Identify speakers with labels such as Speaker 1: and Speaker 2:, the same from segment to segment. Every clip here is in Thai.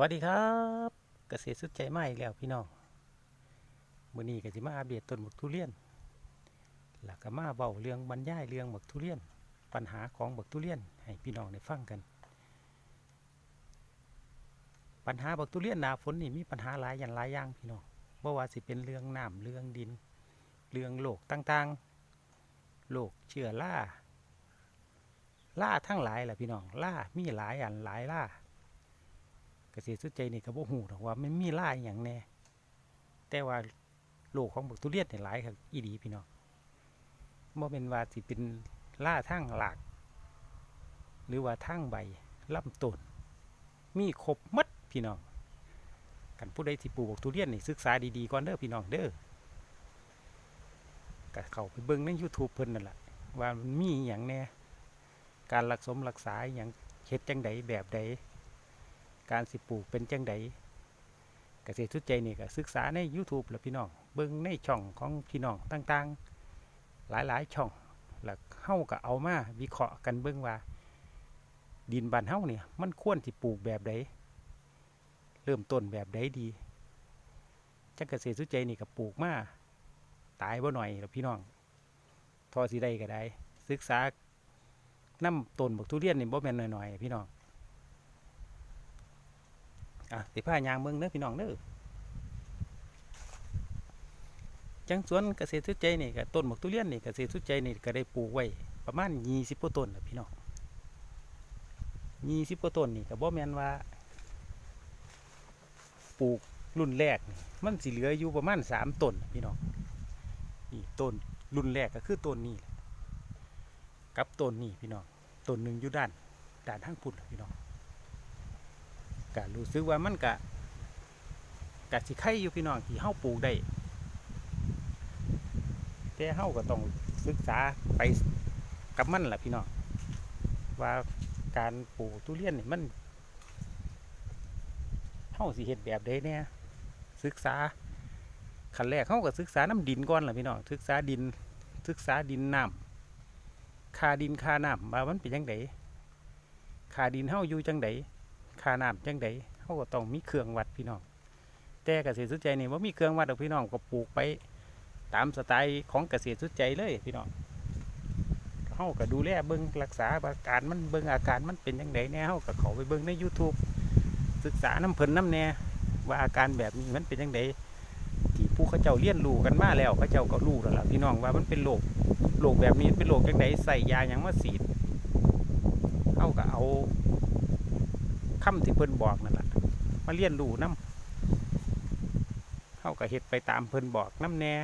Speaker 1: วัสดีครับเกษตรสุดใจใหม่แล้วพี่น้องมื้อนี้ก็สิมาอัปเดตต้นบักทุเรียนแล้วก็มาเว้าเรื่องบรรยายเรื่องบักทุเรียน ปัญหาของบักทุเรียน ให้พี่น้องได้ฟังกัน ปัญหาบักทุเรียนหนาฝนนี่มีปัญหาหลายอย่างหลายอย่างพี่น้องบ่ว่าสิเป็นเรื่องน้ำเรื่องดิน เรื่องโรคต่างๆโรคเชื้อราล่าทั้งหลายแหละพี่น้องล่ามีหลายอันหลายล่า เกษตรสุดใจนี่ก็บ่ฮู้หรอกว่ามันมีหลายอย่างแน่แต่ว่าโลกของบักทุเรียนนี่หลายครับอีดีพี่น้องบ่เป็นว่าสิเป็นล่าทั้งหลากหรือว่าทั้งใบลำต้นมีครบหมดพี่น้องกันผู้ใดที่ปลูกบักทุเรียนนี่ศึกษาดีๆก่อนเด้อพี่น้องเด้อก็เข้าไปเบิ่งใน YouTube เพิ่นนั่นแหละว่ามันมีอหย่างแน่การรักสมรักษาอหย่างเฮ็ดจังใดแบบใด การสิปลูกเป็นจังใดเกษตรทุกใจนี่ก็ศึกษาใน YouTube แหละพี่น้อง เบิ่งในช่องของพี่น้องต่างๆ หลายๆช่อง แล้วเฮาก็เอามาวิเคราะห์กันเบิ่งว่า ดินบ้านเฮาเนี่ยมันควรสิปลูกแบบใดเริ่มต้นแบบใดดีจักเกษตรทุใจนี่ก็ปลูกมาตายบ่หน่อยแล้วพี่น้อง ทอสิได้ก็ได้ ศึกษาน้ำต้นบักทุเรียนนี่บ่แม่นน้อยๆพี่น้อง อะสิพายางเมืองเด้อพี่น้องเด้อจังสวนเกษตรสุดใจนี่ก็ต้นหมกทุเรียนนี่เกษตรสุดใจนี่ก็ได้ปลูกไว้ประมาณยี่สิบกว่าต้นแหละพี่น้องยี่สิบกว่าต้นนี่ก็บ่แมนว่า ปลูกรุ่นแรกมันสิเหลืออยู่ประมาณสามต้นพี่น้องนี่ต้นรุ่นแรกก็คือต้นนี้กับต้นนี้พี่น้องต้นหนึ่งอยู่ด้านด้านทางพุ่นล่ะพี่น้อง ก็รู้สึกว่ามันกะกะสิไข่อยู่พี่น้องที่เฮาปลูกได้แต่เฮาก็ต้องศึกษาไปกับมันล่ะพี่น้องว่าการปลูกทุเรียนนี่มันเฮาสิเฮ็ดแบบใดแน่ศึกษาขั้นแรกเฮาก็ศึกษาน้ำดินก่อนล่ะพี่น้องศึกษาดินศึกษาดินน้ำคาดินคาน้ำว่ามันเป็นจังไดคาดินเฮาอยู่จังได ค่าน้ำจังใดเขาก็ต้องมีเครื่องวัดพี่น้อง แต่เกษตรสุดใจนี่ว่ามีเครื่องวัดหรอกพี่น้องก็ปลูกไปตามสไตล์ของเกษตรสุดใจเลยพี่น้องเขาก็ดูแลเบิ้งรักษาอาการมันเบิ้งอาการมันเป็นยังไงแน่เขาก็เขาไปเบิ้งใน YouTube ศึกษาน้ำเพลินน้ำแน่ว่าอาการแบบนี้มันเป็นยังไงที่ผู้เขาเจ้าเลี้ยนรู้กันมาแล้วเขาเจ้าก็รู้แล้วล่ะพี่น้องว่ามันเป็นโรคโรคแบบนี้เป็นโรคจังไดใส่ยาอย่างมาสีดเขาก็เอา คำที่เพิ่นบอกนั่นแหละมาเรียนรู้น้ำเขาก็เฮ็ดไปตามเพิ่นบอกน้ำแน่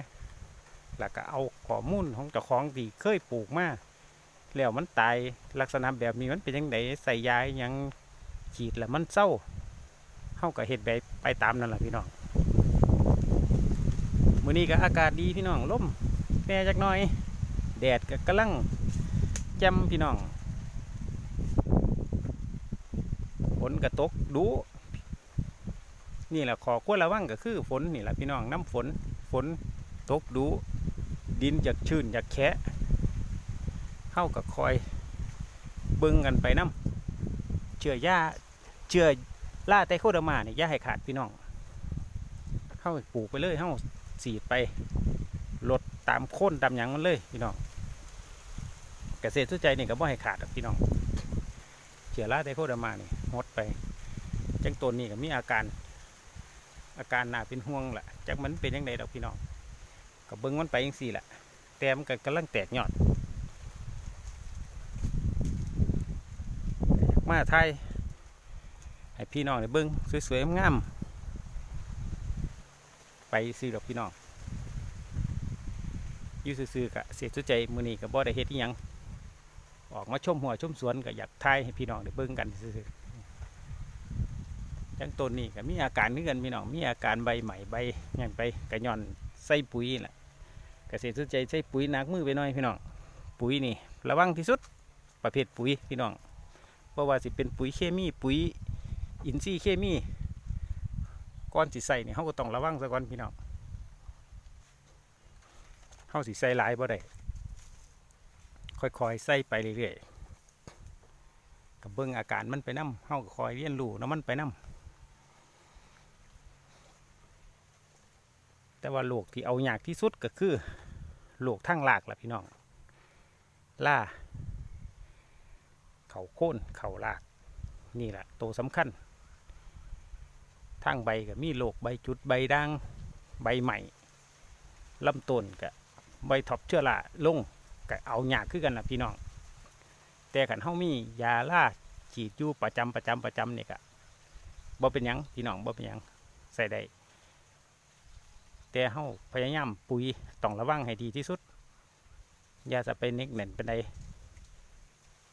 Speaker 1: แล้วก็เอาข้อมูลของเจ้าของที่เคยปลูกมาแล้วมันตายลักษณะแบบนี้มันเป็นยังไงใส่ยาอิหยังฉีดแล้วมันเศร้าเขาก็เฮ็ดไปไปตามนั่นแหละพี่น้องมื้อนี้ก็อากาศดีพี่น้องลมแน่จักหน่อย แดดก็กำลังจ่มพี่น้อง ฝ นกระตกดูนี่แหละขอควรระวังก็คือฝนนี่แหละพี่น้องน้ำฝนฝนตกดูดินจากชื้นจากแคะเข้ากับคอยเบิ่งกันไปน้ำเชื่อหญ้าเชื่อล่าไตโคเดอร์มาเนี่ยย่าให้ขาดพี่น้องเข้าปลูกไปเลยเข้าสีดไปลดตามโค่นตามหยังมันเลยพี่น้องเกษตรสุใจนี่ก็บ่ให้ขาดพี่น้องเชื้อราไดโคเดอร์มาเนี่หมด ไปจังตัวนี้ก็มีอาการ อาการหน่าเป็นห่วงแหละจักมันเป็นยังไงดอกพี่น้องก็เบิ้งมันไปยังสี่แหละแต่มันก็กำลังแตกยอดมาไทยให้พี่น้องได้เบิ้งสวยๆงามไปซื้อดอกพี่น้องอยู่ซื่อๆกะเสียสุใจมือนี้ก็บ่ได้เฮ็ดอิหยังออกมาชมหัวชมสวนก็อยากทายให้พี่น้องได้เบิ่งกันซื่อ จังต้นนี่ก็มีอาการนึกันพี่น้องมีอาการใบใหม่ใบหยังไปกระย่อนใส่ปุ๋ยแหละเกษตรสุดใจใส่ปุ๋ยหนักมือไปหน่อยพี่น้องปุ๋ยนี่ ระวังที่สุดประเภทปุ๋ยพี่น้องเพราะว่าสิเป็นปุ๋ยเคมีปุ๋ยอินทรีย์เคมีก่อนสิใส่นี่เขาก็ต้องระวังซะก่อนพี่น้องเขาสิใส่หลายบ่ได้ค่อยๆใส่ไปเรื่อยๆกับเบิ่งอาการมันไปน้ำเฮาก็คอยเรียนรู้น้ำมันไปน้ แต่ว่าโรคที่เอาอยากที่สุดก็คือโรคทั้งรากล่ะพี่น้อง ล่า เขาโค่นเขาราก นี่แหละตัวสำคัญทางใบก็มีโรคใบจุดใบด่างใบใหม่ลำต้นก็ใบท็อปเชื้อราลงก็เอาอยากคือกันนะพี่น้อง แต่ขันเฮามียาล่าฉีดอยู่ประจำประจำประจำเนี่ยก็บ่เป็นยังพี่น้องบ่เป็นยังใส่ได้ แต่เฮาพยายามปุ๋ยต้องระวังให้ดีที่สุด อย่าจะไปเน็กเน่นเป็นใด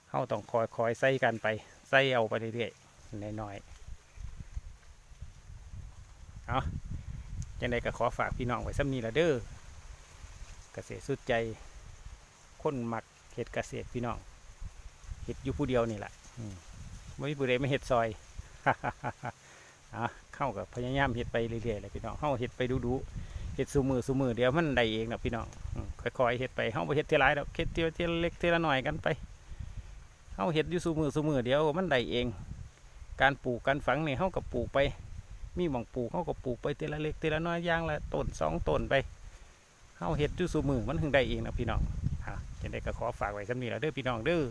Speaker 1: เฮาต้องคอยคอยใส่กันไปใส่เอาไปเรื่อยๆน้อยๆเอาจังใดก็ขอฝากพี่น้องไว้ซ้ำนี้ละเด้อเกษตรสุดใจคนมักเห็ดเกษตรพี่น้องเห็ดอยู่ผู้เดียวนี่แหละไม่มีผู้ใดไม่เห็ดซอยอะเข้ากับพยายามเห็ดไปเรื่อยๆเลยพี่น้องเข้าเห็ดไปดูๆ เห็ดสูมือสูมือเดี๋ยวมันได้เองนะพี่น้องค่อยๆเห็ดไปเข้าไปเห็ดเทีลายแล้วเห็ดทีละทีลเล็กเทีลหน่อยกันไปเข้าเห็ดอยู่สูมือสูมือเดี๋ยวมันได้เอง การปลูกการฝังนี่เข้ากับปลูกไป มีหมองปลูกเข้ากับปลูกไปเทีลเล็กเทีละน้อยอย่างละต้นสองต้นไปเข้าเห็ดอยู่สูมือมันถึงได้เองนะพี่น้องอะจะได้ก็ขอฝากไว้สำนี้แล้วเด้อพี่น้องเด้อ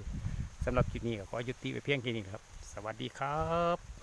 Speaker 1: สำหรับคลิปนี้ก็ขอยุติไปเพียงแค่นี้ครับ สวัสดีครับ